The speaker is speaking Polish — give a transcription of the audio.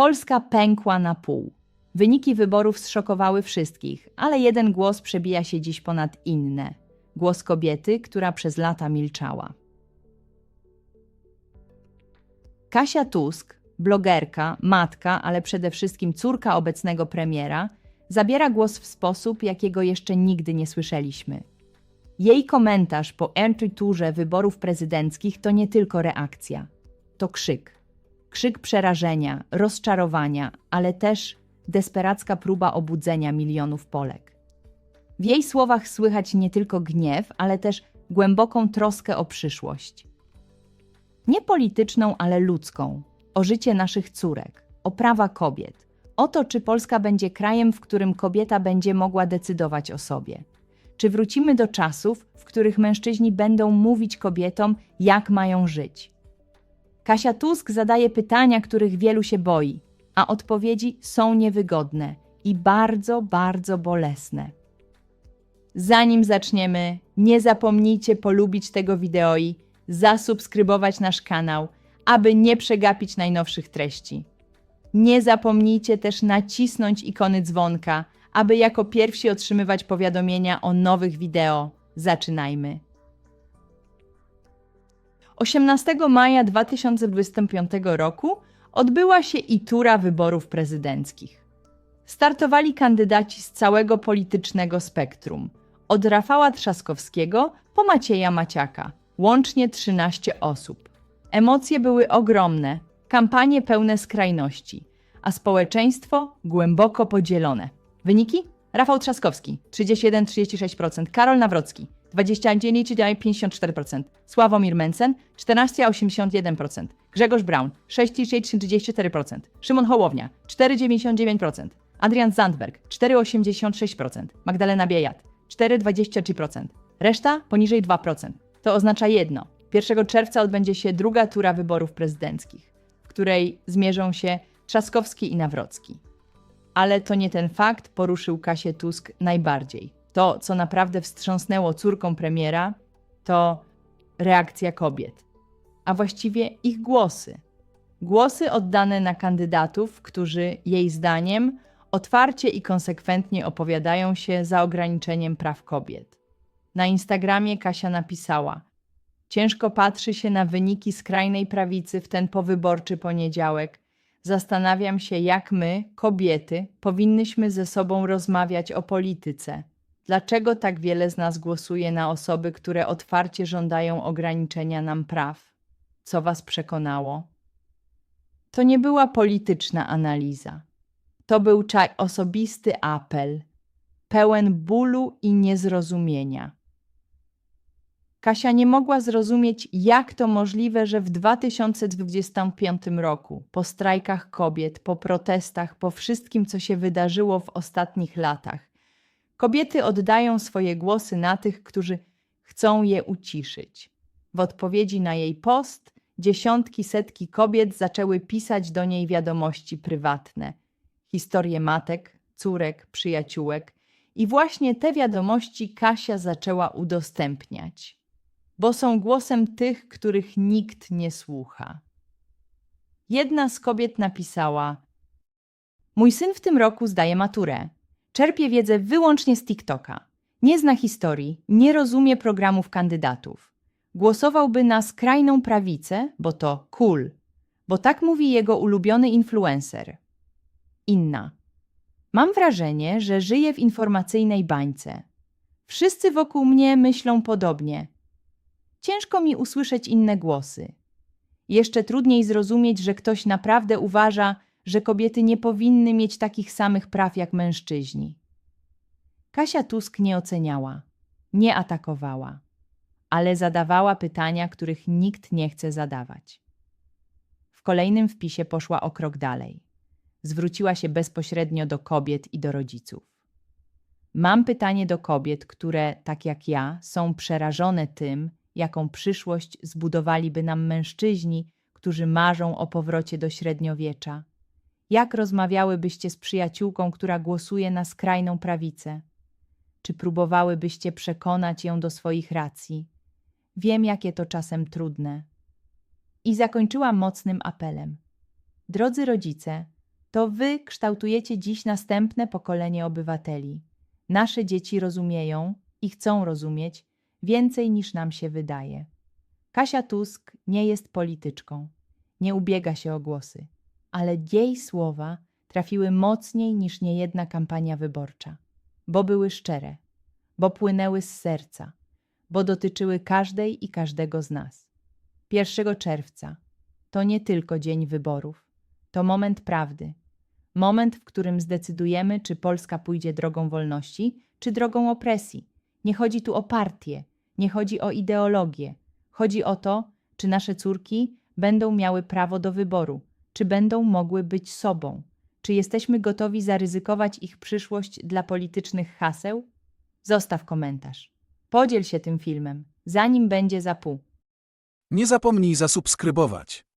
Polska pękła na pół. Wyniki wyborów zszokowały wszystkich, ale jeden głos przebija się dziś ponad inne. Głos kobiety, która przez lata milczała. Kasia Tusk, blogerka, matka, ale przede wszystkim córka obecnego premiera, zabiera głos w sposób, jakiego jeszcze nigdy nie słyszeliśmy. Jej komentarz po turze wyborów prezydenckich to nie tylko reakcja, to krzyk. Krzyk przerażenia, rozczarowania, ale też desperacka próba obudzenia milionów Polek. W jej słowach słychać nie tylko gniew, ale też głęboką troskę o przyszłość. Nie polityczną, ale ludzką, o życie naszych córek, o prawa kobiet, o to, czy Polska będzie krajem, w którym kobieta będzie mogła decydować o sobie. Czy wrócimy do czasów, w których mężczyźni będą mówić kobietom, jak mają żyć? Kasia Tusk zadaje pytania, których wielu się boi, a odpowiedzi są niewygodne i bardzo, bardzo bolesne. Zanim zaczniemy, nie zapomnijcie polubić tego wideo i zasubskrybować nasz kanał, aby nie przegapić najnowszych treści. Nie zapomnijcie też nacisnąć ikony dzwonka, aby jako pierwsi otrzymywać powiadomienia o nowych wideo. Zaczynajmy. 18 maja 2025 roku odbyła się i tura wyborów prezydenckich. Startowali kandydaci z całego politycznego spektrum, od Rafała Trzaskowskiego po Macieja Maciaka, łącznie 13 osób. Emocje były ogromne, kampanie pełne skrajności, a społeczeństwo głęboko podzielone. Wyniki? Rafał Trzaskowski 31-36%, Karol Nawrocki 29,54%, Sławomir Mencen 14,81%, Grzegorz Braun 6,34%, Szymon Hołownia 4,99%, Adrian Zandberg 4,86%, Magdalena Biejat 4,23%, reszta poniżej 2%. To oznacza jedno. 1 czerwca odbędzie się druga tura wyborów prezydenckich, w której zmierzą się Trzaskowski i Nawrocki. Ale to nie ten fakt poruszył Kasię Tusk najbardziej. To, co naprawdę wstrząsnęło córką premiera, to reakcja kobiet, a właściwie ich głosy. Głosy oddane na kandydatów, którzy jej zdaniem otwarcie i konsekwentnie opowiadają się za ograniczeniem praw kobiet. Na Instagramie Kasia napisała: Ciężko patrzy się na wyniki skrajnej prawicy w ten powyborczy poniedziałek. Zastanawiam się, jak my, kobiety, powinnyśmy ze sobą rozmawiać o polityce. Dlaczego tak wiele z nas głosuje na osoby, które otwarcie żądają ograniczenia nam praw? Co was przekonało? To nie była polityczna analiza. To był osobisty apel, pełen bólu i niezrozumienia. Kasia nie mogła zrozumieć, jak to możliwe, że w 2025 roku, po strajkach kobiet, po protestach, po wszystkim, co się wydarzyło w ostatnich latach, kobiety oddają swoje głosy na tych, którzy chcą je uciszyć. W odpowiedzi na jej post, dziesiątki, setki kobiet zaczęły pisać do niej wiadomości prywatne, historie matek, córek, przyjaciółek, i właśnie te wiadomości Kasia zaczęła udostępniać bo są głosem tych, których nikt nie słucha. Jedna z kobiet napisała: Mój syn w tym roku zdaje maturę. Czerpie wiedzę wyłącznie z TikToka. Nie zna historii, nie rozumie programów kandydatów. Głosowałby na skrajną prawicę, bo to cool, bo tak mówi jego ulubiony influencer. Inna. Mam wrażenie, że żyję w informacyjnej bańce. Wszyscy wokół mnie myślą podobnie ciężko mi usłyszeć inne głosy. Jeszcze trudniej zrozumieć, że ktoś naprawdę uważa, że kobiety nie powinny mieć takich samych praw jak mężczyźni. Kasia Tusk nie oceniała, nie atakowała, ale zadawała pytania, których nikt nie chce zadawać. W kolejnym wpisie poszła o krok dalej. Zwróciła się bezpośrednio do kobiet i do rodziców. Mam pytanie do kobiet, które, tak jak ja, są przerażone tym, jaką przyszłość zbudowaliby nam mężczyźni, którzy marzą o powrocie do średniowiecza. Jak rozmawiałybyście z przyjaciółką, która głosuje na skrajną prawicę? Czy próbowałybyście przekonać ją do swoich racji? Wiem, jakie to czasem trudne. I zakończyła mocnym apelem. Drodzy rodzice, To wy kształtujecie dziś następne pokolenie obywateli. Nasze dzieci rozumieją i chcą rozumieć więcej niż nam się wydaje. Kasia Tusk nie jest polityczką, nie ubiega się o głosy, ale jej słowa trafiły mocniej niż niejedna kampania wyborcza, bo były szczere, bo płynęły z serca, bo dotyczyły każdej i każdego z nas. 1 czerwca to nie tylko dzień wyborów, to moment prawdy, moment, w którym zdecydujemy, czy Polska pójdzie drogą wolności, czy drogą opresji. Nie chodzi tu o partię, nie chodzi o ideologię. Chodzi o to, czy nasze córki będą miały prawo do wyboru, czy będą mogły być sobą, czy jesteśmy gotowi zaryzykować ich przyszłość dla politycznych haseł? Zostaw komentarz. Podziel się tym filmem, zanim będzie za pół. Nie zapomnij zasubskrybować.